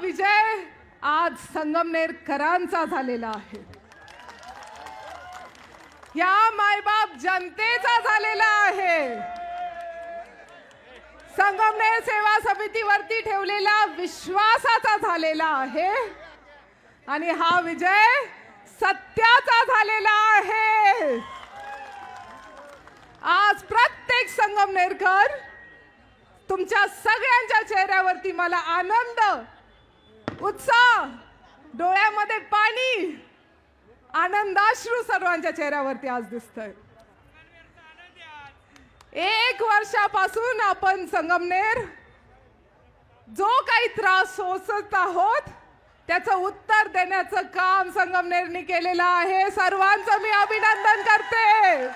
विजय आज संगमनेरकरांचा झालेला आहे. या मायबाप जनतेचा झालेला आहे. संगमनेर सेवा समितीवरती ठेवलेला विश्वासाचा झालेला आहे. आणि हा विजय सत्याचा झालेला आहे. आज प्रत्येक संगमनेरकर तुमच्या सगळ्यांच्या चेहऱ्यावरती मला आनंद उत्साह डोळ्यामध्ये पाणी. आनंदाश्रू सर्वांच्या चेहऱ्यावरती आज दिसतंय. एक वर्षापासून आपण संगमनेर जो काही त्रास सोसत आहोत त्याचं उत्तर देण्याचं काम संगमनेरनी केलेलं आहे. सर्वांचं मी अभिनंदन करते.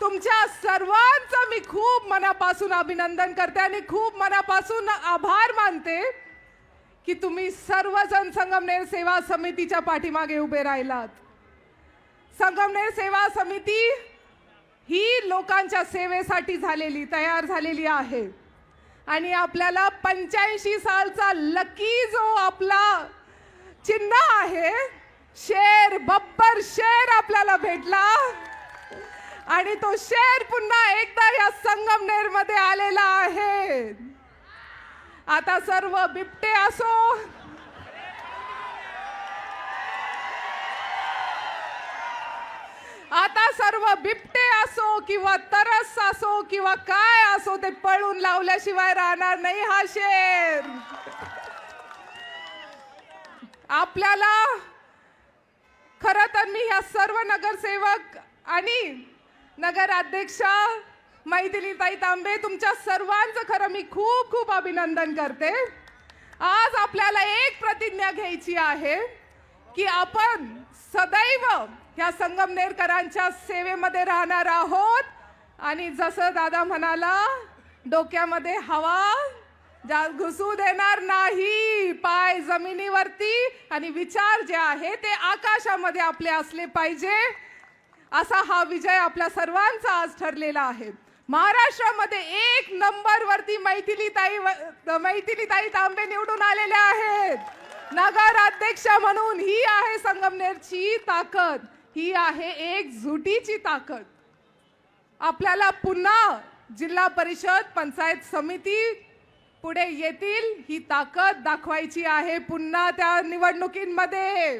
तुमच्या सर्वांचं मी खूप मनापासून अभिनंदन करते आणि खूप मनापासून आभार मानते. की तुम्ही सर्वजण संगमनेर सेवा समितीच्या पाठीमागे उभे राहिलात. संगमनेर सेवा समिती ही लोकांच्या सेवेसाठी झालेली तयार झालेली आहे. आणि आपल्याला पंच्याऐंशी सालचा लकी जो आपला चिन्ह आहे शेर बब्बर शेर आपल्याला भेटला. आणि तो शेर पुन्हा एकदा या संगमनेरमध्ये आलेला आहे. आता सर्व बिबटे असो. आता सर्व बिबटे असो किंवा तरस असो किंवा काय असो ते पळून लावल्याशिवाय राहणार नाही हा शेर. आपल्याला खर तर मी ह्या सर्व नगरसेवक आणि नगराध्यक्षा मैथिलीताई तांबे तुमच्या सर्वांचं खरं मी खूप खूप अभिनंदन करते. आज आपल्याला एक प्रतिज्ञा घ्यायची आहे की आपण सदैव ह्या संगमनेरकरांच्या सेवेमध्ये राहणार आहोत. आणि जसं दादा म्हणाला डोक्यामध्ये हवा जा घुसू देणार नाही पाय जमिनीवरती. आणि विचार जे आहे ते आकाशामध्ये आपले असले पाहिजे. असा हा विजय आपल्या सर्वांचा आज ठरलेला आहे. महाराष्ट्रामध्ये एक नंबर वरती मैथिलीताई मैथिलीताई तांबे निवडून आलेल्या आहेत. नगर अध्यक्ष म्हणून ही आहे संगमनेरची ताकद. ही आहे एक झुटीची ताकद. आपल्याला पुन्हा जिल्हा परिषद पंचायत समिती पुढे येतील. ही ताकद दाखवायची आहे पुन्हा त्या निवडणुकींमध्ये.